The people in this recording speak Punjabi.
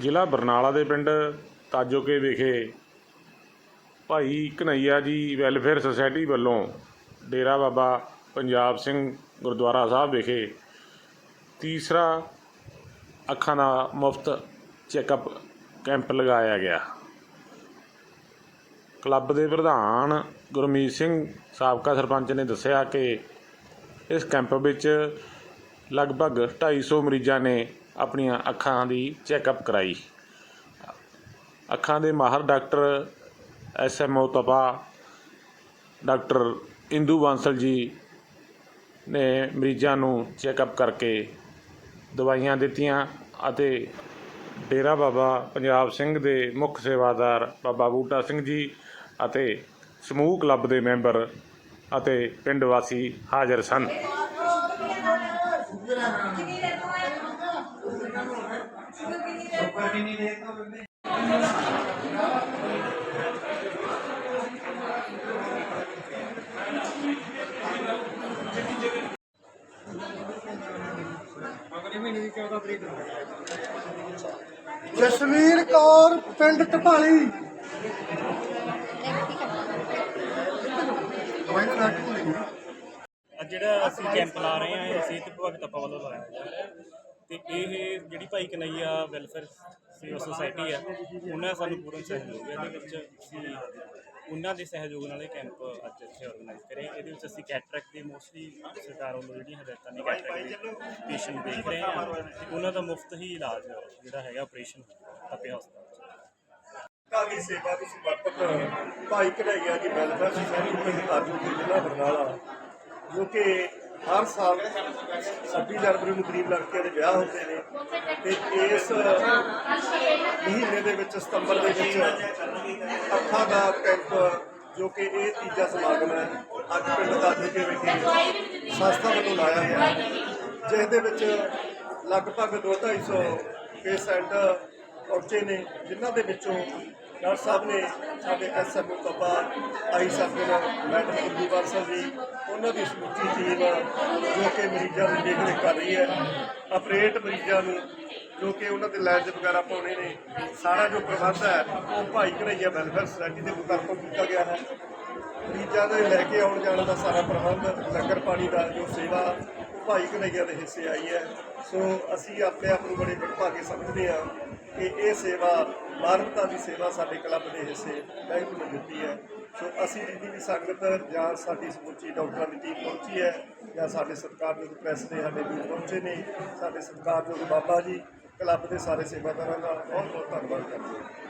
ਜ਼ਿਲ੍ਹਾ ਬਰਨਾਲਾ ਦੇ ਪਿੰਡ ਤਾਜੋਕੇ ਵਿਖੇ ਭਾਈ ਕਨਈਆ ਜੀ ਵੈਲਫੇਅਰ ਸੁਸਾਇਟੀ ਵੱਲੋਂ ਡੇਰਾ ਬਾਬਾ ਪੰਜਾਬ ਸਿੰਘ ਗੁਰਦੁਆਰਾ ਸਾਹਿਬ ਵਿਖੇ ਤੀਸਰਾ ਅੱਖਾਂ ਦਾ ਮੁਫਤ ਚੈੱਕਅਪ ਕੈਂਪ ਲਗਾਇਆ ਗਿਆ। ਕਲੱਬ ਦੇ ਪ੍ਰਧਾਨ ਗੁਰਮੀਤ ਸਿੰਘ, ਸਾਬਕਾ ਸਰਪੰਚ ਨੇ ਦੱਸਿਆ ਕਿ ਇਸ ਕੈਂਪ ਵਿੱਚ ਲਗਭਗ 250 ਮਰੀਜ਼ਾਂ ਨੇ ਆਪਣੀਆਂ ਅੱਖਾਂ ਦੀ ਚੈੱਕਅਪ ਕਰਾਈ। ਅੱਖਾਂ ਦੇ ਮਾਹਰ doctor S M O Tapa, doctor Indu Bansal ji ਨੇ ਮਰੀਜ਼ਾਂ ਨੂੰ ਚੈੱਕਅਪ ਕਰਕੇ ਦਵਾਈਆਂ ਦਿੱਤੀਆਂ ਅਤੇ ਡੇਰਾ ਬਾਬਾ ਪੰਜਾਬ ਸਿੰਘ ਦੇ ਮੁੱਖ ਸੇਵਾਦਾਰ ਬਾਬਾ ਬੂਟਾ ਸਿੰਘ ਜੀ ਅਤੇ ਸਮੂਹ ਕਲੱਬ ਦੇ ਮੈਂਬਰ ਅਤੇ ਪਿੰਡ ਵਾਸੀ ਹਾਜ਼ਰ ਸਨ। ਜਸਵੀਰ ਕੌਰ, ਪਿੰਡ ਟਪਾਲੀ ਅੱਜ ਜਿਹੜਾ ਅਸੀਂ ਕੈਂਪ ਲਾ ਰਹੇ ਹਾਂ, ਇਹ ਸਿਹਤ ਵਿਭਾਗ ਤਪਾ ਵੱਲੋਂ ਲਾਇਆ। ਜਾ ਰਿਹਾ ਤੇ ਇਹ ਜਿਹੜੀ ਭਾਈ ਕਨਈਆ ਵੈਲਫੇਅਰ ਸੇਵਾ ਸੁਸਾਇਟੀ ਹੈ, ਉਹਨਾਂ ਦਾ ਸਾਨੂੰ ਪੂਰਨ ਸਹਿਯੋਗ ਹੈ। ਇਹਦੇ ਵਿੱਚ ਅਸੀਂ ਉਹਨਾਂ ਦੇ ਸਹਿਯੋਗ ਨਾਲ ਇਹ ਕੈਂਪ ਅੱਜ ਇੱਥੇ ਆਰਗੇਨਾਈਜ਼ ਕਰੇ। ਇਹਦੇ ਵਿੱਚ ਅਸੀਂ ਕੈਟਰੈਕ ਦੇ ਮੋਸਟਲੀ ਸਰਕਾਰ ਵੱਲੋਂ ਜਿਹੜੀਆਂ ਹਦਾਇਤਾਂ ਨੇ ਕੈਟਰੈਕਟ ਦੇ ਪੇਸ਼ੈਂਟ ਦੇਖ ਰਹੇ ਹਾਂ। ਤੇ ਉਹਨਾਂ ਦਾ ਮੁਫਤ ਹੀ ਇਲਾਜ ਜਿਹੜਾ ਹੈਗਾ ਆਪਰੇਸ਼ਨ ਤਪੇ ਹਸਪਤਾਲ 'ਚ ਸੇਵਾ ਨੂੰ ਸਮਰਪਿਤ ਭਾਈ ਕਢਾਈਆ ਜੀ ਵੈਲਫੇਅਰ ਸੁਸਾਇਟੀ ਪਿੰਡ ਤਾਜੂ ਜ਼ਿਲ੍ਹਾ ਬਰਨਾਲਾ ਜੋ ਕਿ ਹਰ ਸਾਲ 26 ਜਨਵਰੀ ਨੂੰ ਗਰੀਬ ਲੜਕੀਆਂ ਦੇ ਵਿਆਹ ਹੁੰਦੇ ਨੇ ਤੇ ਇਸ ਮਹੀਨੇ ਦੇ ਵਿੱਚ ਸਤੰਬਰ ਦੇ ਵਿੱਚ ਅੱਖਾਂ ਦਾ ਕੈਂਪ, ਜੋ ਕਿ ਇਹ ਤੀਜਾ ਸਮਾਗਮ ਹੈ, ਅੱਜ ਪਿੰਡ ਤਾਜੂ ਦੇ ਵਿਖੇ ਸੰਸਥਾ ਵੱਲੋਂ ਲਾਇਆ ਗਿਆ ਜਿਸ ਦੇ ਵਿੱਚ ਲਗਭਗ 2-250 ਪੇਸ਼ੈਂਟ ਪਹੁੰਚੇ ਨੇ, ਜਿਨ੍ਹਾਂ ਦੇ ਵਿੱਚੋਂ ਡਾਕਟਰ ਸਾਹਿਬ ਨੇ ਸਾਡੇ SMO Tapa eye surgeon madam Indu Bansal ji, ਉਹਨਾਂ ਦੀ ਸਮੁੱਚੀ ਟੀਮ ਜੋ ਕਿ ਮਰੀਜ਼ਾਂ ਦੀ ਦੇਖਰੇਖ ਕਰ ਰਹੀ ਹੈ। ਆਪਰੇਟ ਮਰੀਜ਼ਾਂ ਨੂੰ ਜੋ ਕਿ ਉਹਨਾਂ ਦੇ ਲੈਂਜ ਵਗੈਰਾ ਪਾਉਣੇ ਨੇ, ਸਾਰਾ ਜੋ ਪ੍ਰਬੰਧ ਹੈ, ਉਹ ਭਾਈ ਘਨਈਆ ਵੈਲਫੇਅਰ ਸੁਸਾਇਟੀ ਦੇ ਮੁਤਾਬਕ ਕੀਤਾ ਗਿਆ ਹੈ। ਮਰੀਜ਼ਾਂ ਦੇ ਲੈ ਕੇ ਆਉਣ ਜਾਣ ਦਾ ਸਾਰਾ ਪ੍ਰਬੰਧ, ਲੰਗਰ ਪਾਣੀ ਦਾ ਜੋ ਸੇਵਾ ਉਹ ਭਾਈ ਕਨਈਆ ਦੇ ਹਿੱਸੇ ਆਈ ਹੈ। ਸੋ ਅਸੀਂ ਆਪਣੇ ਆਪ ਨੂੰ ਬੜੇ ਵਡਭਾਗੇ ਸਮਝਦੇ ਹਾਂ ਕਿ ਇਹ ਸੇਵਾ ਮਾਨਵਤਾ ਦੀ ਸੇਵਾ ਸਾਡੇ ਕਲੱਬ ਦੇ ਹਿੱਸੇ ਵਾਹਿਗੁਰੂ ਨੇ ਦਿੱਤੀ ਹੈ। ਸੋ ਅਸੀਂ ਜਿੰਨੀ ਵੀ ਸੰਗਤ ਜਾਂ ਸਾਡੀ ਸਮੁੱਚੀ ਡਾਕਟਰਾਂ ਦੀ ਟੀਮ ਪਹੁੰਚੀ ਹੈ ਜਾਂ ਸਾਡੇ ਸਤਿਕਾਰਯੋਗ ਪ੍ਰੈਸ ਦੇ ਸਾਡੇ ਵੀਰ ਪਹੁੰਚੇ ਨੇ, ਸਾਡੇ ਸਤਿਕਾਰਯੋਗ ਬਾਬਾ ਜੀ, ਕਲੱਬ ਦੇ ਸਾਰੇ ਸੇਵਾਦਾਰਾਂ ਦਾ ਬਹੁਤ ਬਹੁਤ ਧੰਨਵਾਦ ਕਰਦੇ ਹਾਂ।